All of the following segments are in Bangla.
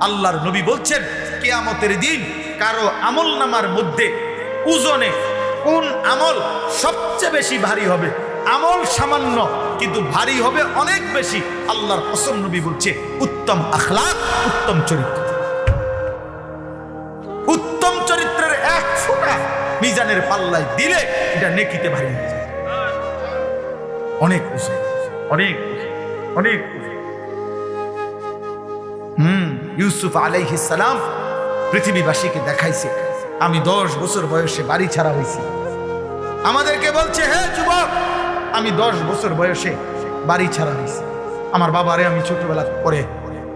আল্লাহর নবী বলছেন, কেয়ামতের দিন কারও আমল নামার মধ্যে ওজনে কোন আমল সবচেয়ে বেশি ভারী হবে? আমল সামান্য, কিন্তু ভারী হবে অনেক বেশি। আল্লাহর কসম নবী বলছে, উত্তম আখলাক, উত্তম চরিত্র। উত্তম চরিত্রের এক ফোঁটা মিজানের পাল্লায় দিলে এটা নেকিতে ভারী হয়ে যায়। অনেক খুশি অনেক অনেক খুশি। হুম, ইউসুফ সালাম পৃথিবীবাসীকে দেখাইছে। আমি দশ বছর বয়সে বাড়ি ছাড়া হয়েছি আমাদেরকে বলছে, হে যুবক, আমি দশ বছর বয়সে বাড়ি ছাড়া হয়েছি আমার বাবারে আমি ছোটবেলা পরে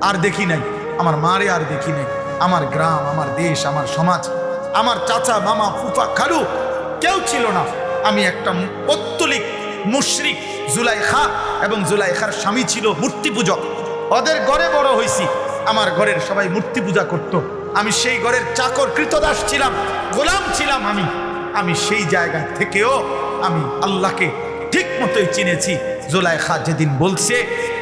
আর দেখি নাই। আমার মারে আর দেখি নাই। আমার গ্রাম, আমার দেশ, আমার সমাজ, আমার চাচা, মামা, ফুফা, খালু কেউ ছিল না। আমি একটা পত্তলিক মুশরিক জুলাইখা এবং জুলাইখার স্বামী ছিল মূর্তি পূজক ওদের ঘরে বড় হয়েছি আমার ঘরের সবাই মূর্তি পূজা করত। আমি সেই ঘরের চাকর কৃতদাস ছিলাম, গোলাম ছিলাম আমি আমি সেই জায়গা থেকেও আমি আল্লাহকে ঠিক মতোই চিনেছি, জোলাইখা যেদিন বলছে,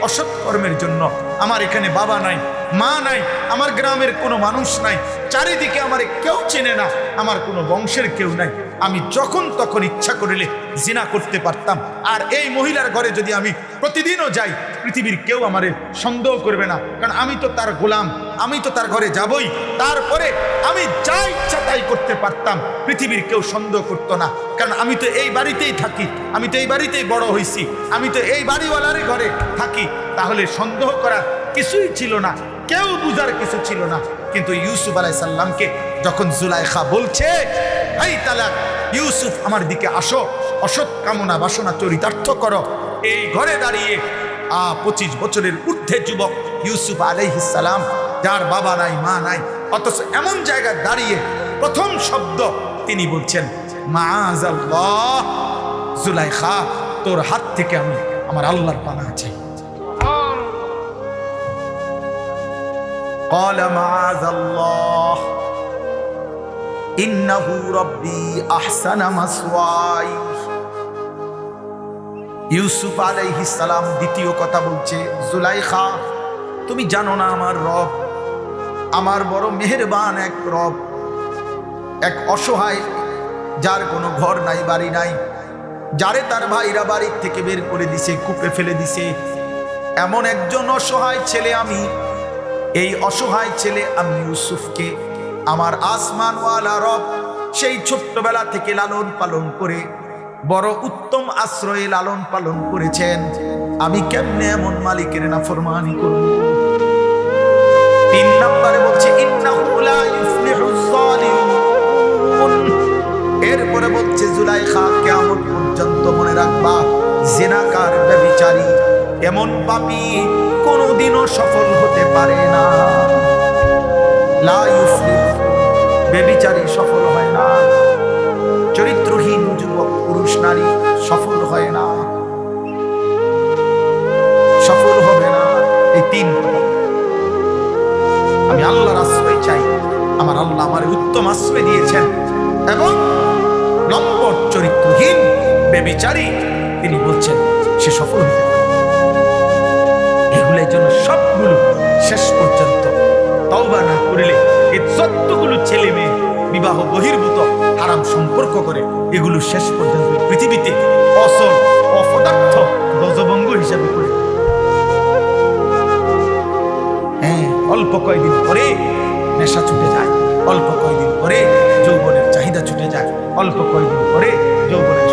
অসৎ কর্মের জন্য আমার এখানে বাবা নাই, মা নাই, আমার গ্রামের কোনো মানুষ নাই, চারিদিকে আমার কেউ চেনে না, আমার কোনো বংশের কেউ নাই আমি যখন তখন ইচ্ছা করিলে জিনা করতে পারতাম। আর এই মহিলার ঘরে যদি আমি প্রতিদিনও যাই, পৃথিবীর কেউ আমারে সন্দেহ করবে না। কারণ আমি তো তার গোলাম, আমি তো তার ঘরে যাবই। তারপরে আমি যা ইচ্ছা তাই করতে পারতাম, পৃথিবীর কেউ সন্দেহ করতো না। কারণ আমি তো এই বাড়িতেই থাকি, আমি তো এই বাড়িতেই বড় হয়েছি আমি তো এই বাড়িওয়ালারই ঘরে থাকি। তাহলে সন্দেহ করার কিছুই ছিল না, কেউ বুঝার কিছু ছিল না। কিন্তু ইউসুফ আলাইসাল্লামকে যখন জুলাইখা বলছে এই তালাক ইউসুফ আমার দিকে আসো অসৎ কামনা বাসনা চরিতার্থ করো এই ঘরে দাঁড়িয়ে আ পঁচিশ বছরের ঊর্ধ্বে যুবক ইউসুফ আলাইহিসালাম যার বাবা নাই মা নাই অথচ এমন জায়গায় দাঁড়িয়ে প্রথম শব্দ তিনি বলছেন মাআজাল্লাহ জুলাইখা তোর হাত থেকে আমি আমার আল্লাহর পানা চাই قال معاذ الله ইন্নাহু রব্বি আহসানা মাসওয়াই। ইউসুফ আলাইহি সালাম দ্বিতীয় কথা বলছে, জুলাইখা, তুমি জানো না আমার রব? আমার বড় মেহেরবান এক রব, এক অসহায় যার কোনো ঘর নাই, বাড়ি নাই, যারে তার ভাইরা বাড়ির থেকে বের করে দিছে, কুপে ফেলে দিছে। এমন একজন অসহায় ছেলে আমি, এই অসহায় ছেলে আমি ইউসুফকে আমার আসমানওয়ালা রব সেই ছোট্টবেলা থেকে লালন পালন করে, বড় উত্তম আশ্রয়ে লালন পালন করেছেন। আমি কেমনে এমন মালিকের না ফরমানি করব? তিন নম্বরে বলছে এরপরে বলছে জুলাই খা কেমন পর্যন্ত মনে রাখবা জেনাকার ব্যভিচারী এমন পাপি কোনোদিনও সফল হতে পারে না লা ব্যভিচারী সফল হয় না। চরিত্রহীন যুবক, পুরুষ, নারী সফল হয় না। সফল হবে না এই তিন আমি আল্লাহর আশ্রয় চাই। আমার আল্লাহ আমার উত্তম আশ্রয় দিয়েছেন। এবং নম্বর চরিত্রহীন বেবিচারী তিনি বলছেন, সে সফল হতে পারে এগুলোর জন্য সবগুলো শেষ পর্যন্ত তওবা না করিলে বিবাহ বহির্ভূত, হারাম সম্পর্ক করে, এগুলো শেষ পর্যন্ত পৃথিবীতে অসল অপদার্থ গজবঙ্গ হিসাবে করে হ্যাঁ অল্প কয়েকদিন পরে নেশা ছুটে যায়, অল্প কয়েকদিন পরে যৌবনের চাহিদা ছুটে যায়, অল্প কয়েকদিন পরে যৌবনের।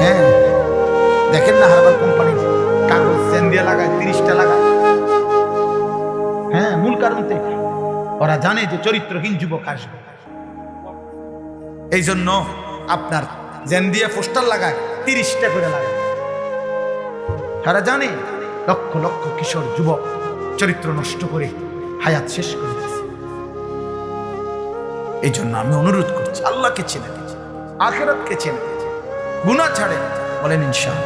হ্যাঁ দেখেন না হারবার কোম্পানি, কাগজ সেন দিয়ে লাগায় তিরিশটা লাগায় হ্যাঁ মূল কারণ তো এটাই। ওরা জানে যে চরিত্রহীন যুবক আসবে। এই জন্য আপনার জেন দিয়ে পোস্টার লাগায়, তিরিশটা করে লাগায়। তারা জানে, লক্ষ লক্ষ কিশোর যুবক চরিত্র নষ্ট করে হায়াত শেষ করে দিয়েছে। এই জন্য আমি অনুরোধ করছি, আল্লাহকে চেনে আখেরাতকে চেনে গুণা ছাড়ে বলেন ইনশাল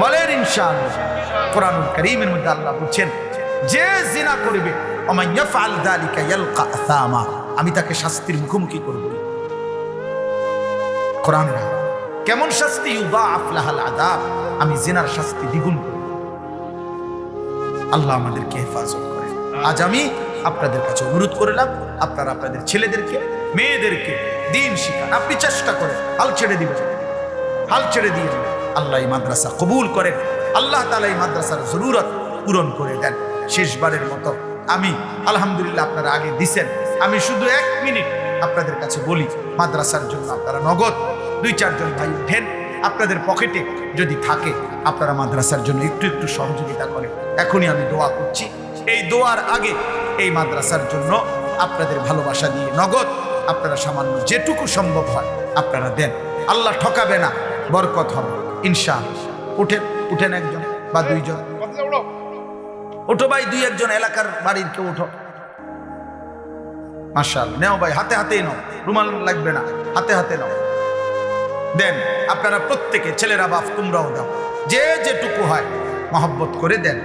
বলেন ইনশাল কোরআনুল করিমের মধ্যে আল্লাহ বলছেন যে জিনা করবে আমি তাকে শাস্তির মুখোমুখি করব। কেমন শাস্তি? আমি জিনার শাস্তি দ্বিগুণ করব। আল্লাহ আমাদেরকে হেফাজত করে আজ আমি আপনাদের কাছে অনুরোধ করলাম, আপনারা আপনাদের ছেলেদেরকে, মেয়েদেরকে দিন শিখান। আপনি চেষ্টা করেন, হাল ছেড়ে দিবেন। হাল ছেড়ে দিয়ে আল্লাহ এই মাদ্রাসা কবুল করেন। আল্লাহ তালা এই মাদ্রাসার জরুরত পূরণ করে দেন। শেষবারের মতো আমি, আলহামদুলিল্লাহ, আপনারা আগে দিছেন। আমি শুধু এক মিনিট আপনাদের কাছে বলি, মাদ্রাসার জন্য আপনারা নগদ দুই চারজন ভাই উঠেন, আপনাদের পকেটে যদি থাকে, আপনারা মাদ্রাসার জন্য একটু একটু সহযোগিতা করেন। এখনই আমি দোয়া করছি, এই দোয়ার আগে এই মাদ্রাসার জন্য আপনাদের ভালোবাসা দিয়ে নগদ আপনারা সামান্য যেটুকু সম্ভব হয় আপনারা দেন। আল্লাহ ঠকাবে না, বরকত হবে। ইনশা উঠেন উঠেন একজন বা দুইজন। ওঠো ভাই, দুই একজন এলাকার বাড়ির কেউ ওঠো। মার্শাল নেও ভাই, হাতে হাতেই নাও, রুমাল লাগবে না, হাতে হাতে নাও। দেন, আপনারা প্রত্যেকে ছেলেরা বাপ, তোমরাও দাও। যে যেটুকু হয়, মহব্বত করে দেন।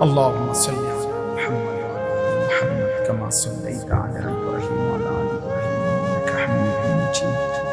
আল্লাহ محمد كما صليت على ابراهيم وعلى ال ابراهيم انك حميد مجيد